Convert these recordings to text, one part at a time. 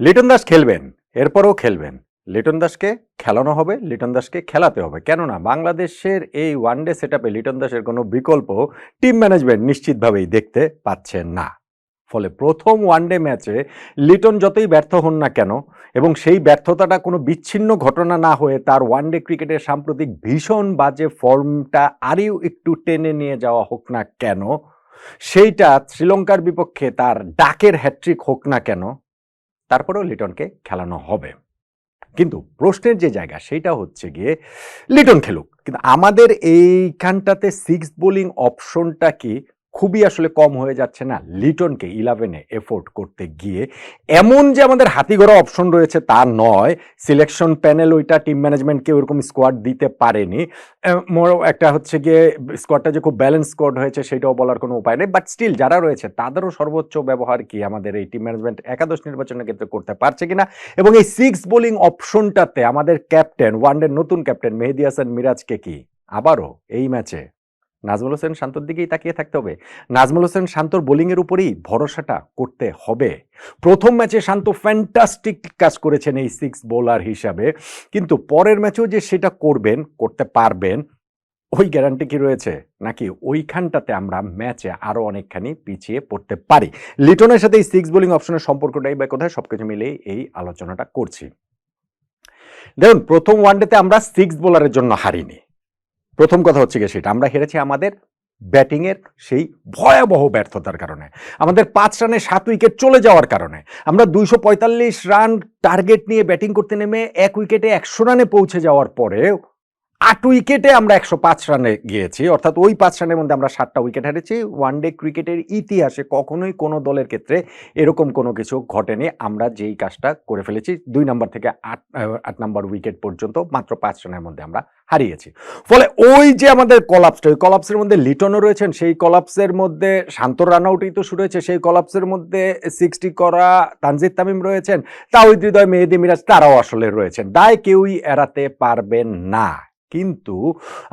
লিটন দাস খেলবেন, এরপরও খেলবেন। লিটন দাসকে খেলানো হবে, লিটন দাসকে খেলাতে হবে। কেননা বাংলাদেশের এই ওয়ানডে সেট আপে লিটন দাসের কোনো বিকল্প টিম ম্যানেজমেন্ট নিশ্চিতভাবেই দেখতে পাচ্ছেন না। ফলে প্রথম ওয়ানডে ম্যাচে লিটন যতই ব্যর্থ হন না কেন, এবং সেই ব্যর্থতাটা কোনো বিচ্ছিন্ন ঘটনা না হয়ে তার ওয়ানডে ক্রিকেটের সাম্প্রতিক ভীষণ বাজে ফর্মটা আরও একটু টেনে নিয়ে যাওয়া হোক না কেন, সেইটা শ্রীলঙ্কার বিপক্ষে তার ডাকের হ্যাট্রিক হোক না কেন তারপরেও লিটনকে খেলানো হবে। কিন্তু প্রশ্নের যে জায়গা, সেটা হচ্ছে গিয়ে লিটন খেলুক। কিন্তু আমাদের এইখানটাতে সিক্স বোলিং অপশনটা কি? খুবই আসলে কম হয়ে যাচ্ছে না। লিটনকে ইলেভেনে এফোর্ড করতে গিয়ে এমন যে আমাদের হাতিগড়া অপশন রয়েছে তা নয় সিলেকশন প্যানেল ওইটা টিম ম্যানেজমেন্টকে ওরকম স্কোয়াড দিতে পারেনি। মোর একটা হচ্ছে গিয়ে স্কোয়াডটা যে খুব ব্যালেন্স স্কোয়াড হয়েছে সেটাও বলার কোনো উপায় নেই। বাট স্টিল যারা রয়েছে তাদেরও সর্বোচ্চ ব্যবহার কি আমাদের এই টিম ম্যানেজমেন্ট একাদশ নির্বাচনের ক্ষেত্রে করতে পারছে কিনা? এবং এই সিক্স বোলিং অপশনটাতে আমাদের ক্যাপ্টেন ওয়ানডের নতুন ক্যাপ্টেন মেহেদি হাসান মিরাজকে কি? আবারও এই ম্যাচে নাজমুল হোসেন শান্তর দিকেই তাকিয়ে থাকতে হবে। নাজমুল হোসেন শান্তর বোলিংয়ের উপরেই ভরসাটা করতে হবে। প্রথম ম্যাচে শান্ত ফ্যান্টাস্টিক কাজ করেছেন এই সিক্স বোলার হিসাবে। কিন্তু পরের ম্যাচেও যে সেটা করবেন, করতে পারবেন, ওই গ্যারান্টি কি রয়েছে? নাকি ওইখানটাতে আমরা ম্যাচে আরও অনেকখানি পিছিয়ে পড়তে পারি? লিটনের সাথে এই সিক্স বোলিং অপশনের সম্পর্কটাই বা কোথায়? সব কিছু মিলেই এই আলোচনাটা করছি। দেখুন, প্রথম ওয়ানডেতে আমরা সিক্স বোলারের জন্য হারিনি। প্রথম কথা হচ্ছে গিয়ে সেটা, আমরা হেরেছি আমাদের ব্যাটিংয়ের সেই ভয়াবহ ব্যর্থতার কারণে। আমাদের পাঁচ রানে সাত উইকেট চলে যাওয়ার কারণে। আমরা দুইশো পঁয়তাল্লিশ রান টার্গেট নিয়ে ব্যাটিং করতে নেমে এক উইকেটে একশো রানে পৌঁছে যাওয়ার পরে আট উইকেটে আমরা একশো পাঁচ রানে গিয়েছি, অর্থাৎ ওই পাঁচ রানের মধ্যে আমরা সাতটা উইকেট হারিয়েছি। ওয়ানডে ক্রিকেটের ইতিহাসে কখনোই কোনো দলের ক্ষেত্রে এরকম কোনো কিছু ঘটেনি। আমরা যেই কাজটা করে ফেলেছি, দুই নাম্বার থেকে আট আট নাম্বার উইকেট পর্যন্ত মাত্র পাঁচ রানের মধ্যে আমরা হারিয়েছি। ফলে ওই যে আমাদের কলাপসটা ওই কলাপসের মধ্যে লিটনও রয়েছেন, সেই কলাপসের মধ্যে শান্ত রান আউটই তো শুরু হয়েছে, সেই কলাপসের মধ্যে সিক্সটি করা তানজিদ তামিম রয়েছেন, তাওহিদ হৃদয়, মেহেদি মিরাজ, তারাও আসলে রয়েছেন। দায় কেউই এড়াতে পারবেন না। কিন্তু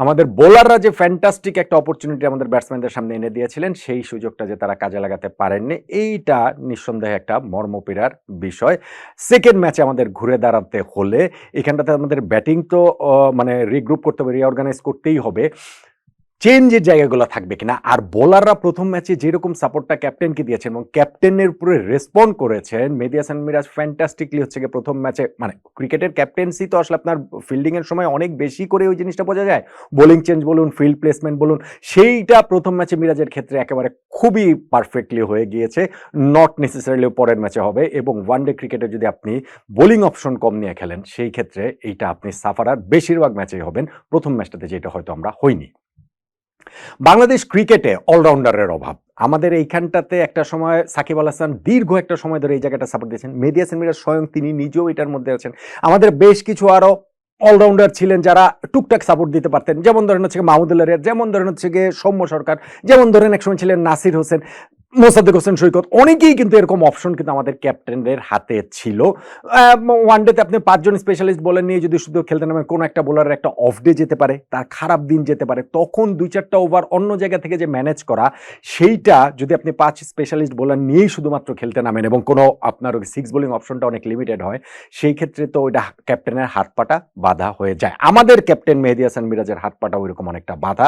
আমাদের বোলাররা যে ফ্যান্টাস্টিক একটা অপরচুনিটি আমাদের ব্যাটসম্যানদের সামনে এনে দিয়েছিলেন, সেই সুযোগটা যে তারা কাজে লাগাতে পারেননি, এইটা নিঃসন্দেহে একটা মর্মপীড়ার বিষয়। সেকেন্ড ম্যাচে আমাদের ঘুরে দাঁড়াতে হলে এখানটাতে আমাদের ব্যাটিং তো মানে রিগ্রুপ করতে হবে রিঅর্গানাইজ করতেই হবে। চেঞ্জের জায়গাগুলো থাকবে কিনা? আর বোলাররা প্রথম ম্যাচে যেরকম সাপোর্টটা ক্যাপ্টেনকে দিয়েছেন এবং ক্যাপ্টেনের উপরে রেসপন্ড করেছেন হাসান মিরাজ ফ্যান্টাস্টিকলি হচ্ছে গিয়ে প্রথম ম্যাচে মানে ক্রিকেটের ক্যাপ্টেন্সি তো আসলে আপনার ফিল্ডিংয়ের সময় অনেক বেশি করে ওই জিনিসটা বোঝা যায়। বোলিং চেঞ্জ বলুন ফিল্ড প্লেসমেন্ট বলুন, সেইটা প্রথম ম্যাচে মিরাজের ক্ষেত্রে একেবারে খুবই পারফেক্টলি হয়ে গিয়েছে। নট নেসেসারিলি পরের ম্যাচে হবে এবং ওয়ানডে ক্রিকেটে যদি আপনি বোলিং অপশন কম নিয়ে খেলেন, সেই ক্ষেত্রে এইটা আপনি সাফারার বেশিরভাগ ম্যাচেই হবেন। প্রথম ম্যাচটাতে যেটা হয়তো আমরা হইনি। বাংলাদেশ ক্রিকেটে অলরাউন্ডারের অভাব। আমাদের এইখানটাতে একটা সময় সাকিব আল হাসান দীর্ঘ একটা সময় ধরে এই জায়গাটা সাপোর্ট দিয়েছেন। মেডিয়া সেমিরা স্বয়ং তিনি নিজেও এটার মধ্যে আছেন। আমাদের বেশ কিছু আরও অলরাউন্ডার ছিলেন যারা টুকটাক সাপোর্ট দিতে পারতেন। যেমন ধরেন হচ্ছে মাহমুদুল্লাহ রিয়াদ, যেমন ধরেন হচ্ছে গিয়ে সৌম্য সরকার, যেমন ধরেন একসময় ছিলেন নাসির হোসেন। মোসাদ্দেক হোসেন সৈকত, অনেকেই কিন্তু এরকম অপশন কিন্তু আমাদের ক্যাপ্টেনদের হাতে ছিল। ওয়ানডেতে আপনি পাঁচজন স্পেশালিস্ট বলেন নিয়ে যদি শুধু খেলতে নামে কোনো একটা বোলারের একটা অফ ডে যেতে পারে, তার খারাপ দিন যেতে পারে, তখন দুই চারটা ওভার অন্য জায়গা থেকে যে ম্যানেজ করা, সেইটা যদি আপনি পাঁচ স্পেশালিস্ট বোলার নিয়েই শুধুমাত্র খেলতে নামেন এবং কোনো আপনার ওই সিক্স বোলিং অপশনটা অনেক লিমিটেড হয়, সেই ক্ষেত্রে তো ওইটা ক্যাপ্টেনের হাত পাটা বাধা হয়ে যায়। আমাদের ক্যাপ্টেন মেহেদি হাসান মিরাজের হাত পাটা ওইরকম অনেকটা বাধা।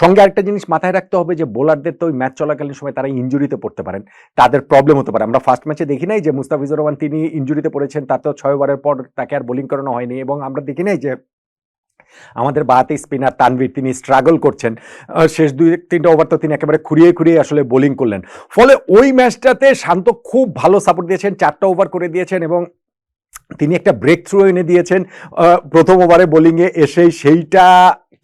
সঙ্গে আরেকটা জিনিস মাথায় রাখতে হবে যে বোলারদের তো ওই ম্যাচ চলাকালীন সময় তারা ইঞ্জুরিতে পড়তে পারেন। তাদের প্রবলেম হতে পারে। আমরা ফার্স্ট ম্যাচে দেখি নাই যে মুস্তাফিজুর রহমান তিনি ইঞ্জুরিতে পড়েছেন, তার তো ছয় ওভারের পর তাকে আর বোলিং করানো হয়নি এবং আমরা দেখি নাই যে আমাদের বাহাতে স্পিনার তানভীর তিনি স্ট্রাগল করছেন। শেষ দুই, তিনটা ওভার তো তিনি একেবারে খুঁড়িয়ে খুঁড়িয়ে আসলে বোলিং করলেন। ফলে ওই ম্যাচটাতে শান্ত খুব ভালো সাপোর্ট দিয়েছেন, চারটা ওভার করে দিয়েছেন এবং তিনি একটা ব্রেক থ্রু এনে দিয়েছেন। প্রথম ওভারে বোলিংয়ে এসেই সেইটা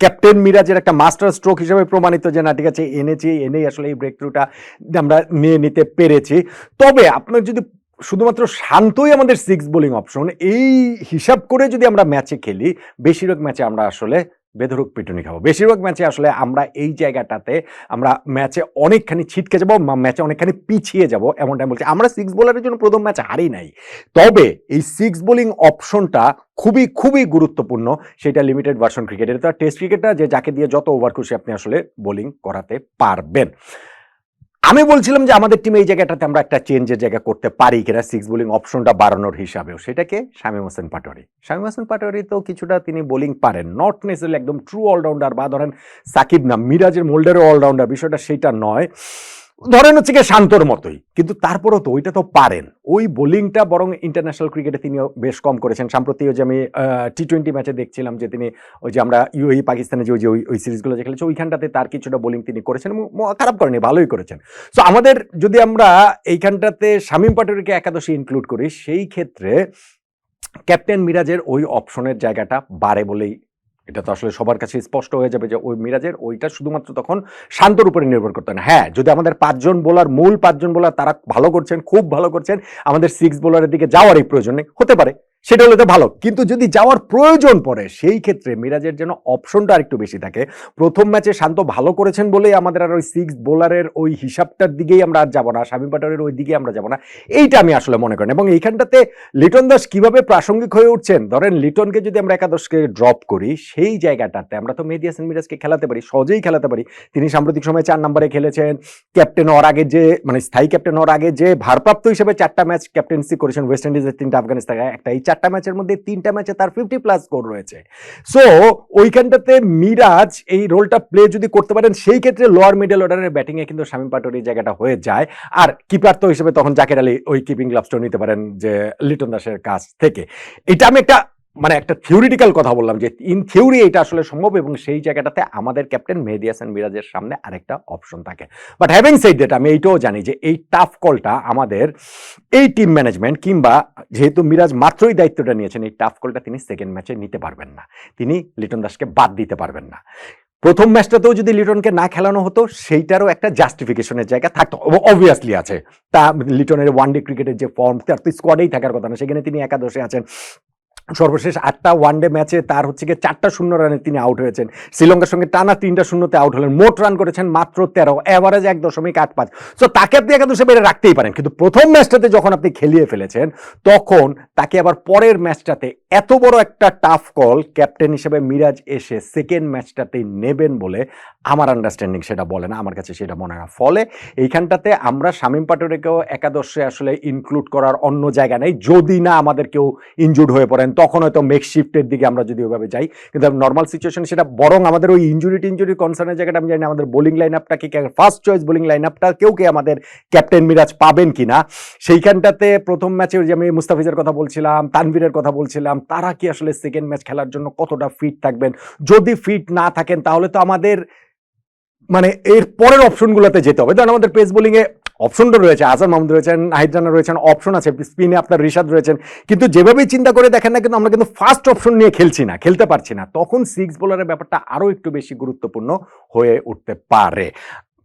ক্যাপ্টেন মিরাজের একটা মাস্টার স্ট্রোক হিসেবে প্রমাণিত যে না, ঠিক আছে, এনেছি, এনেই আসলে এই ব্রেক থ্রুটা আমরা নিয়ে নিতে পেরেছি। তবে আপনার যদি শুধুমাত্র শান্তই আমাদের সিক্স বোলিং অপশন এই হিসাব করে যদি আমরা ম্যাচে খেলি, বেশিরভাগ ম্যাচে আমরা আসলে বেধরক পিটুনি খাব। বেশিরভাগ ম্যাচে আসলে আমরা এই জায়গাটাতে আমরা ম্যাচে অনেকখানি ছিটকে যাব ম্যাচে অনেকখানি পিছিয়ে যাব এমনটাই বলছি। আমরা সিক্স বোলারের জন্য প্রথম ম্যাচ হারি নাই। তবে এই সিক্স বোলিং অপশনটা খুবই খুবই গুরুত্বপূর্ণ। সেটা লিমিটেড ভার্সন ক্রিকেটের তো টেস্ট ক্রিকেটটা যে যাকে দিয়ে যত ওভার খুশি আপনি আসলে বোলিং করাতে পারবেন। আমি বলছিলাম যে আমাদের টিমে এই জায়গাটাতে আমরা একটা চেঞ্জের জায়গা করতে পারি কিনা সিক্স বোলিং অপশনটা বাড়ানোর হিসাবেও। সেটাকে শামীম হোসেন পাটোয়ারি। শামীম হোসেন পাটোয়ারি তো কিছুটা তিনি বোলিং পারেন। নট নেসেসারি একদম ট্রু অলরাউন্ডার বা ধরেন সাকিব না, মিরাজের মোল্ডারও অলরাউন্ডার বিষয়টা সেটা নয়। ধরেন হচ্ছে গিয়ে শান্তর মতোই, কিন্তু তারপরেও তো ওইটা তো পারেন। ওই বোলিংটা বরং ইন্টারন্যাশনাল ক্রিকেটে তিনি বেশ কম করেছেন। সাম্প্রতি ওই যে আমি টি টোয়েন্টি ম্যাচে দেখছিলাম যে তিনি ওই যে আমরা ইউই পাকিস্তানে যে ওই যে ওই- সিরিজগুলো যে খেলেছে, ওইখানটাতে তার কিছুটা বোলিং তিনি করেছেন খারাপ করেনি ভালোই করেছেন। সো আমাদের যদি আমরা এইখানটাতে শামীম পাটোয়ারিকে একাদশী ইনক্লুড করি, সেই ক্ষেত্রে ক্যাপ্টেন মিরাজের ওই অপশনের জায়গাটা বাড়ে বলেই এটা তো আসলে সবার কাছে স্পষ্ট হয়ে যাবে যে ওই মিরাজের ওইটা শুধুমাত্র তখন শান্তর উপরে নির্ভর করতে না। হ্যাঁ যদি আমাদের পাঁচজন বোলার, মূল পাঁচজন বোলার তারা ভালো করছেন, খুব ভালো করছেন, আমাদের সিক্স বোলারের দিকে যাওয়ারই প্রয়োজন নেই। হতে পারে। সেটা হলে তো ভালো। কিন্তু যদি যাওয়ার প্রয়োজন পড়ে, সেই ক্ষেত্রে মিরাজের যেন অপশনটা আরেকটু বেশি থাকে। প্রথম ম্যাচে শান্ত ভালো করেছেন বলেই আমাদের আর ওই সিক্স বোলারের ওই হিসাবটার দিকেই আমরা আর যাব না স্বামী পাটারের ওই দিকে আমরা যাব না। এইটা আমি আসলে মনে করি এবং এইখানটাতে লিটন দাস কীভাবে প্রাসঙ্গিক হয়ে উঠছেন? ধরেন লিটনকে যদি আমরা একাদশকে ড্রপ করি, সেই জায়গাটাতে আমরা তো মেহেদি হাসান মিরাজকে খেলাতে পারি, সহজেই খেলাতে পারি। তিনি সাম্প্রতিক সময়ে চার নম্বরে খেলেছেন। ক্যাপ্টেন হওয়ার আগে যে মানে স্থায়ী ক্যাপ্টেন হওয়ার আগে যে ভারপ্রাপ্ত হিসেবে চারটা ম্যাচ ক্যাপ্টেন্সি করেছেন ওয়েস্ট ইন্ডিজের তিনটা আফগানিস্তান একটা এই চারটা ম্যাচের মধ্যে তিনটা ম্যাচে তার ফিফটি প্লাস স্কোর রয়েছে। সো ওইখানটাতে মিরাজ এই রোলটা প্লে যদি করতে পারেন, সেই ক্ষেত্রে লোয়ার মিডল অর্ডারের ব্যাটিংয়ে কিন্তু শামীম পাটোয়ারির জায়গাটা হয়ে যায়। আর কিপার তো হিসেবে তখন জাকের আলী ওই কিপিং গ্লাভসটাও নিতে পারেন যে লিটন দাসের কাছ থেকে। এটা আমি একটা মানে একটা থিওরিটিক্যাল কথা বললাম যে ইন থিওরি এটা আসলে সম্ভব এবং সেই জায়গাটাতে আমাদের ক্যাপ্টেন মেহেদি হাসান মিরাজের সামনে আরেকটা অপশন থাকে। বাট হ্যাভিং সেইড দ্যাট আমি এইটাও জানি যে এই টাফ কলটা আমাদের এই টিম ম্যানেজমেন্ট কিংবা যেহেতু মিরাজ মাত্রই দায়িত্বটা নিয়েছেন, এই টাফ কলটা তিনি সেকেন্ড ম্যাচে নিতে পারবেন না। তিনি লিটন দাসকে বাদ দিতে পারবেন না। প্রথম ম্যাচটাতেও যদি লিটনকে না খেলানো হতো, সেইটারও একটা জাস্টিফিকেশনের জায়গা থাকতো অবভিয়াসলি আছে। তা লিটনের ওয়ান ডে ক্রিকেটের যে ফর্ম তার তো স্কোয়াডেই থাকার কথা না, সেখানে তিনি একাদশে আছেন। সর্বশেষ আটটা ওয়ানডে ম্যাচে তার হচ্ছে গিয়ে চারটা শূন্য রানে তিনি আউট হয়েছেন। শ্রীলঙ্কার সঙ্গে টানা তিনটা শূন্যতে আউট হলেন। মোট রান করেছেন মাত্র তেরো অ্যাভারেজ এক দশমিক আট পাঁচ। সো তাকে আপনি একাদশে বেড়ে রাখতেই পারেন। কিন্তু প্রথম ম্যাচটাতে যখন আপনি খেলিয়ে ফেলেছেন, তখন তাকে আবার পরের ম্যাচটাতে এত বড় একটা টাফ কল ক্যাপ্টেন হিসেবে মিরাজ এসে সেকেন্ড ম্যাচটাতেই নেবেন বলে আমার আন্ডারস্ট্যান্ডিং সেটা বলে না, আমার কাছে সেটা মনে না। ফলে এইখানটাতে আমরা শামীম পাটোয়ারিকেও একাদশে আসলে ইনক্লুড করার অন্য জায়গা নেই। যদি না আমাদের কেউ ইনজুর্ড হয়ে পড়েন, তখন হয়তো মেকশিফটের দিকে আমরা যদি ওইভাবে যাই। কিন্তু নর্মাল সিচুয়েশন সেটা বরং আমাদের ওই ইঞ্জুরি টিঞ্জুরি কনসার্নের জায়গাটা আমি জানি না, আমাদের বোলিং লাইন আপটা কি ফার্স্ট চয়েস বোলিং লাইন আপটা কেউ কে আমাদের ক্যাপ্টেন মিরাজ পাবেন কিনা? সেইখানটাতে প্রথম ম্যাচে যে আমি মুস্তাফিজের কথা বলছিলাম, তানভীরের কথা বলছিলাম তারা কি আসলে সেকেন্ড ম্যাচ খেলার জন্য কতটা ফিট থাকবেন? যদি ফিট না থাকেন, তাহলে তো আমাদের মানে এর পরের অপশনগুলোতে যেতে হবে। ধরেন আমাদের পেস বোলিংয়ে অপশনটা রয়েছে আজম মাহমুদ রয়েছেন, নাহিদ রানা রয়েছেন অপশন আছে স্পিনে আপনার রিশাদ রয়েছেন। কিন্তু যেভাবেই চিন্তা করে দেখেন না কিন্তু আমরা কিন্তু ফার্স্ট অপশন নিয়ে খেলছি না, খেলতে পারছি না। তখন সিক্স বোলারের ব্যাপারটা আরও একটু বেশি গুরুত্বপূর্ণ হয়ে উঠতে পারে।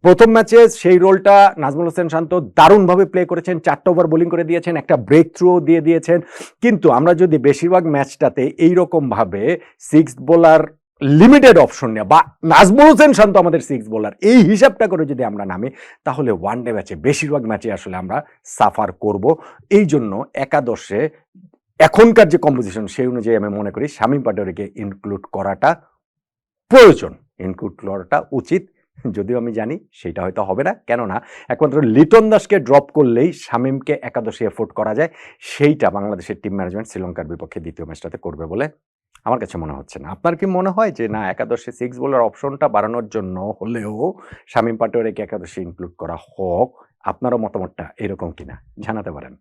প্রথম ম্যাচে সেই রোলটা নাজমুল হোসেন শান্ত দারুণভাবে প্লে করেছেন, চারটা ওভার বোলিং করে দিয়েছেন, একটা ব্রেক থ্রুও দিয়ে দিয়েছেন। কিন্তু আমরা যদি বেশিরভাগ ম্যাচটাতে এইরকমভাবে সিক্স বোলার লিমিটেড অপশন নেওয়া বা নাজমুল হোসেন শান্ত আমাদের সিক্স বোলার এই হিসাবটা করে যদি আমরা নামি, তাহলে ওয়ান ডে ম্যাচে, বেশিরভাগ ম্যাচে আসলে আমরা সাফার করব। এই জন্য একাদশে এখনকার যে কম্পোজিশন সেই অনুযায়ী আমি মনে করি শামীম পাটোয়ারিকে ইনক্লুড করাটা প্রয়োজন। ইনক্লুড করাটা উচিত। যদিও আমি জানি সেটা হয়তো হবে না। কেননা একমাত্র লিটন দাসকে ড্রপ করলেই শামীমকে একাদশে এফোর্ড করা যায়। সেইটা বাংলাদেশের টিম ম্যানেজমেন্ট শ্রীলঙ্কার বিপক্ষে দ্বিতীয় ম্যাচটাতে করবে বলে আমার কাছে মনে হচ্ছে না। আপনার কি মনে হয় যে, না, একাদশে সিক্স বোলার অপশনটা বাড়ানোর জন্য হলেও শামীম পাটোয়ারিকে একাদশে ইনক্লুড করা হোক? আপনারও মতামতটা এরকম কিনা? জানাতে পারেন।